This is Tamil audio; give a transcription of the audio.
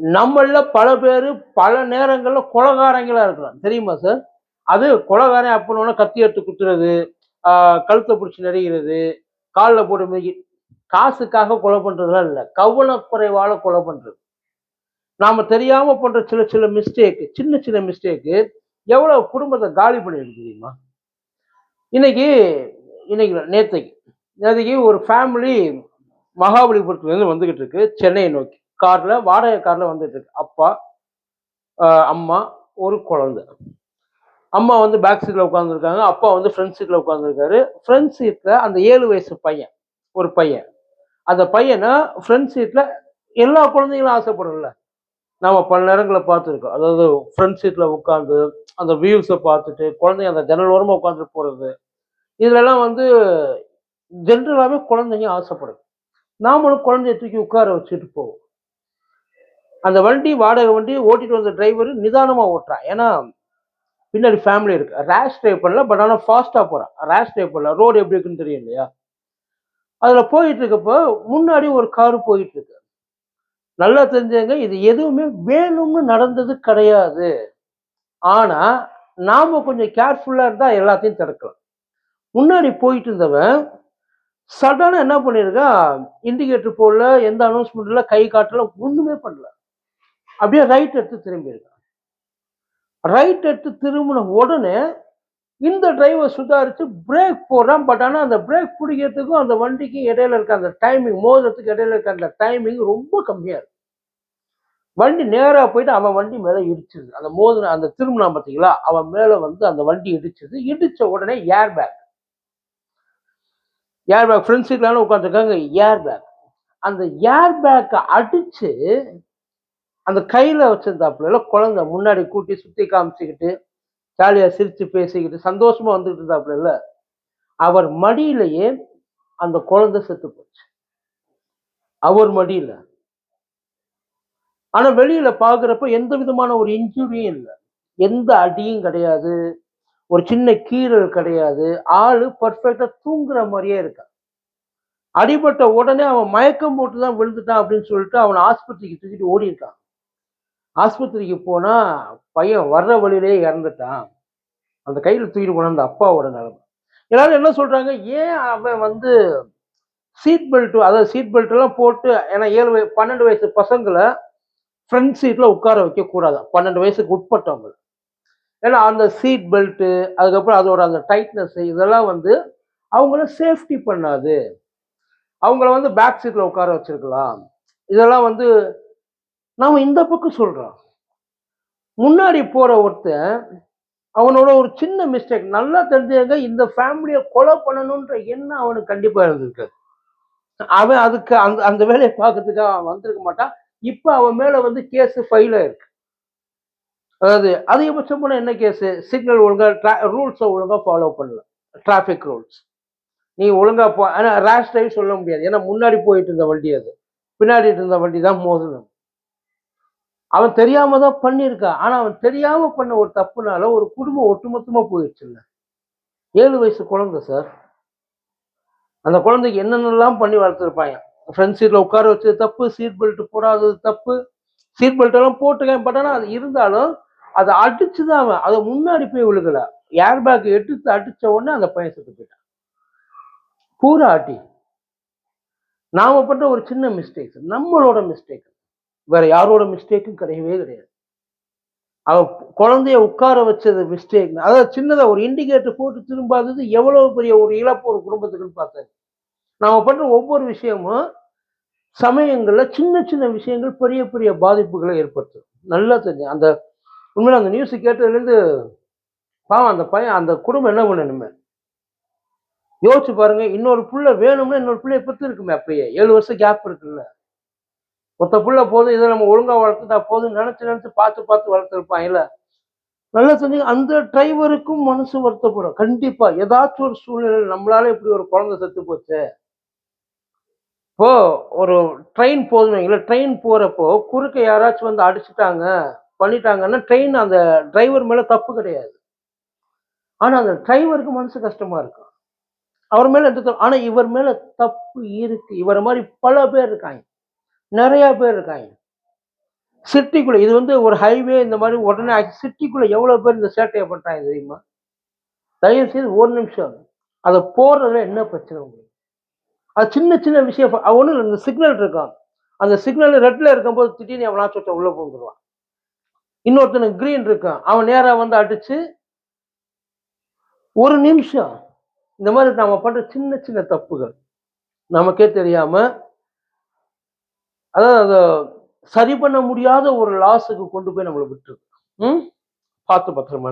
நம்மள பல பேர் பல நேரங்களில் கொலகாரங்களா இருக்கலாம் தெரியுமா சார் அது கொலகாரன் அப்படின்னு கத்தி எடுத்து குத்துறது கழுத்தை பிடிச்சி நெறிகிறது காலில் போட்டு மிதி காசுக்காக கொலை பண்றதுலாம் இல்லை. கவனக்குறைவால கொலை பண்றது. நாம தெரியாம பண்ற சில சில மிஸ்டேக்கு சின்ன சின்ன மிஸ்டேக்கு எவ்வளவு குடும்பத்தை காலி பண்ணிருக்கு தெரியுமா? இன்னைக்கு இன்னைக்கு இல்ல, நேத்தைக்கு. ஒரு ஃபேமிலி மகாபலிபுரத்துல இருந்து வந்துகிட்டு இருக்கு சென்னையை நோக்கி. கார்ல வாடகை கார்ல வந்துட்டு இருக்கு. அப்பா அம்மா ஒரு குழந்தை. அம்மா வந்து பேக் சீட்ல உட்காந்துருக்காங்க அப்பா வந்து ஃப்ரண்ட் சீட்ல உட்காந்துருக்காரு ஃப்ரண்ட் சீட்ல அந்த ஏழு வயசு பையன் ஒரு பையன். அந்த பையனை ஃப்ரண்ட் சீட்ல எல்லா குழந்தைங்களும் ஆசைப்படும்ல. நாம பல நேரங்களை பார்த்துருக்கோம். அதாவது ஃப்ரண்ட் சீட்ல உட்காந்து அந்த வியூஸை பார்த்துட்டு குழந்தைங்க அந்த ஜன்னல் ஓரமாக உட்காந்துட்டு போறது. இதுலலாம் வந்து ஜென்ரலாகவே குழந்தைங்க ஆசைப்படுது நாமளும் குழந்தைய தூக்கி உட்கார வச்சுட்டு போவோம். அந்த வண்டி வாடகை வண்டி ஓட்டிட்டு வந்த டிரைவர் நிதானமா ஓட்டுறான் ஏன்னா பின்னாடி ஃபேமிலி இருக்கு. ரேஷ் ட்ரைவ் பண்ணல பட் ஆனால் ஃபாஸ்ட்டாக போகிறான் ரேஷ் ட்ரைவ் பண்ணல. ரோடு எப்படி இருக்குன்னு தெரியும் இல்லையா? அதில் போயிட்டு இருக்கப்போ முன்னாடி ஒரு காரு போயிட்டு இருக்கு. நல்லா தெரிஞ்சவங்க இது எதுவுமே வேணும்னு நடந்தது கிடையாது. ஆனால் நாம் கொஞ்சம் கேர்ஃபுல்லாக இருந்தால் எல்லாத்தையும் தடுக்கலாம். முன்னாடி போயிட்டு இருந்தவன் சடனாக என்ன பண்ணியிருக்கா இண்டிகேட்டர் போடல எந்த அனௌன்ஸ்மெண்ட்ல கை காட்டல ஒன்றுமே பண்ணல. அப்படியே ரைட் எடுத்து திரும்பியிருக்காங்க ரைட் எடுத்து திரும்பின உடனே இந்த டிரைவர் சுதாரித்து பிரேக் போடுறான். பட் ஆனால் அந்த பிரேக் பிடிக்கிறதுக்கும் அந்த வண்டிக்கும் இடையில இருக்க அந்த டைமிங் மோதுறதுக்கு இடையில இருக்க அந்த டைமிங் ரொம்ப கம்மியாக இருக்கு. வண்டி நேராக போயிட்டு அவன் வண்டி மேலே இடிச்சிருது. அந்த மோதின அந்த திரும்பினா பார்த்தீங்களா? அவன் மேலே வந்து அந்த வண்டி இடிச்சிருது. இடித்த உடனே ஏர் பேக் ஏர் பேக் ஃப்ரெண்ட்ஸுக்கெல்லாம் உட்காந்துருக்காங்க ஏர் பேக் அந்த ஏர் பேக்கை அடித்து அந்த கையில வச்சிருந்தாப்புல குழந்தை முன்னாடி கூட்டி சுத்தி காமிச்சிக்கிட்டு ஜாலியா சிரித்து பேசிக்கிட்டு சந்தோஷமா வந்துகிட்டு இருந்தாப்புல இல்லை அவர் மடியிலேயே அந்த குழந்தை செத்து போச்சு. அவர் மடியில. ஆனா வெளியில பாக்குறப்ப எந்த விதமான ஒரு இன்ஜுரியும் இல்லை. எந்த அடியும் கிடையாது. ஒரு சின்ன கீறல் கிடையாது. ஆளு பர்ஃபெக்டாக தூங்குற மாதிரியே இருக்கான் அடிபட்ட உடனே அவன் மயக்கம் போட்டு தான் விழுந்துட்டான் அப்படின்னு சொல்லிட்டு அவனை ஆஸ்பத்திரிக்கு தூக்கிட்டு ஓடிட்டான் ஆஸ்பத்திரிக்கு போனால் பையன் வர்ற வழியிலேயே இறந்துட்டான். அந்த கையில் தூக்கிட்டு போன அந்த அப்பாவோட நிலைமை. எல்லாரும் என்ன சொல்கிறாங்க ஏன் அவன் வந்து சீட் பெல்ட் அதாவது சீட் பெல்ட்லாம் போட்டு ஏன்னா ஏழு வயசு பன்னெண்டு வயசு பசங்களை ஃப்ரண்ட் சீட்டில் உட்கார வைக்கக்கூடாது பன்னெண்டு வயசுக்கு உட்பட்டவங்க. ஏன்னா அந்த சீட் பெல்ட்டு அதுக்கப்புறம் அதோட அந்த டைட்னஸ் இதெல்லாம் வந்து அவங்கள சேஃப்டி பண்ணாது. அவங்கள வந்து பேக் சீட்டில் உட்கார வச்சுருக்கலாம். இதெல்லாம் வந்து நாம் இந்த பக்கம் சொல்கிறோம் முன்னாடி போகிற ஒருத்தன் அவனோட ஒரு சின்ன மிஸ்டேக் நல்லா தெரிஞ்சவங்க இந்த ஃபேமிலியை கொலை பண்ணணுன்ற எண்ணம் அவனுக்கு கண்டிப்பாக இருந்திருக்காது. அவன் அதுக்கு அந்த அந்த வேலையை பார்க்கறதுக்காக அவன் வந்திருக்க மாட்டான். இப்போ அவன் மேலே வந்து கேஸு ஃபைல் ஆயிருக்கு அதாவது அதிகபட்சம் போனால் என்ன கேஸு சிக்னல் ஒழுங்கா ரூல்ஸை ஒழுங்காக ஃபாலோ பண்ணல. டிராஃபிக் ரூல்ஸ் நீ ஒழுங்கா போ ஆனால் ரேஷ் டிரைவ் சொல்ல முடியாது. ஏன்னா முன்னாடி போயிட்டு இருந்த வண்டி அது. பின்னாடி இருந்த வண்டி தான் மோதணும் அவன் தெரியாம தான் பண்ணியிருக்கான் ஆனா அவன் தெரியாம பண்ண ஒரு தப்புனால ஒரு குடும்பம் ஒட்டுமொத்தமா போயிடுச்சுல்ல ஏழு வயசு குழந்தை சார். அந்த குழந்தைக்கு என்னென்னலாம் பண்ணி வளர்த்துருப்பாங்க? ஃப்ரண்ட் சீட்ல உட்கார வச்சது தப்பு சீட் பெல்ட் போடாதது தப்பு. சீட் பெல்ட் எல்லாம் போட்டுக்கேன் பட் ஆனால் அது இருந்தாலும் அதை அடிச்சுதான் அவன். அதை முன்னாடி போய் விழுகல. ஏர் பேக் எடுத்து அடிச்ச உடனே அந்த பையன் செத்து போயிட்டான். பூரா ஆட்டி நாம பண்ற ஒரு சின்ன மிஸ்டேக் நம்மளோட மிஸ்டேக் வேற யாரோட மிஸ்டேக்கும் கிடையவே கிடையாது. அவன் குழந்தைய உட்கார வச்சது மிஸ்டேக் அதாவது சின்னதா ஒரு இண்டிகேட்டர் போட்டு திரும்பாதது எவ்வளவு பெரிய ஒரு இழப்பு ஒரு குடும்பத்துக்குன்னு பார்த்தேன் நாம பண்ற ஒவ்வொரு விஷயமும் சமயங்கள்ல சின்ன சின்ன விஷயங்கள் பெரிய பெரிய பாதிப்புகளை ஏற்படுத்தும். நல்லா தெரிஞ்சு அந்த உண்மையில அந்த நியூஸ் கேட்டதுலேருந்து பாவம் அந்த பையன் அந்த குடும்பம் என்ன பண்ணணுமே யோசிச்சு பாருங்க இன்னொரு புள்ள வேணும்னா இன்னொரு பிள்ளைய பத்து இருக்குமே அப்பயே ஏழு வருஷம் கேப் இருக்குல்ல. ஒருத்த புள்ள போதும் இதை நம்ம ஒழுங்கா வளர்த்துட்டா போதும் நினச்சி நினைச்சு பார்த்து பார்த்து வளர்த்துருப்பான் இல்ல நல்லா செஞ்சு அந்த டிரைவருக்கும் மனசு வருத்தப்படும். கண்டிப்பா ஏதாச்சும் ஒரு சூழ்நிலை நம்மளால இப்படி ஒரு குழந்தை செத்து போச்சு. இப்போ ஒரு ட்ரெயின் போதுவீங்களா ட்ரெயின் போறப்போ குறுக்க யாராச்சும் வந்து அடிச்சுட்டாங்க பண்ணிட்டாங்கன்னா ட்ரெயின் அந்த டிரைவர் மேல தப்பு கிடையாது. ஆனா அந்த டிரைவருக்கு மனசு கஷ்டமா இருக்கும். அவர் மேல எந்த ஆனால் ஆனா இவர் மேல தப்பு இருக்கு. இவரை மாதிரி பல பேர் இருக்காங்க. நிறைய பேர் இருக்காங்க. சிட்டிக்குள்ள இது வந்து ஒரு ஹைவே இந்த மாதிரி உடனே சிட்டிக்குள்ள எவ்வளோ பேர் இந்த சேட்டையை பண்ணுறாங்க தெரியுமா? தயவு செய்து ஒரு நிமிஷம். அதை போடுறதுல என்ன பிரச்சனை உங்களுக்கு? அது சின்ன சின்ன விஷயம். ஒன்றும் இந்த சிக்னல் இருக்கான் அந்த சிக்னல் ரெட்ல இருக்கும்போது திடீர்னு எவனா சொட்ட உள்ள போந்துருவான். இன்னொருத்தனுக்கு கிரீன் இருக்கான். அவன் நேராக வந்து அடிச்சு ஒரு நிமிஷம். இந்த மாதிரி நாம பண்ற சின்ன சின்ன தப்புகள். நமக்கே தெரியாம அதாவது அதை சரி பண்ண முடியாத ஒரு லாஸுக்கு கொண்டு போய் நம்மளை விட்டுருக்கு. ம்? பார்த்து பத்திரமா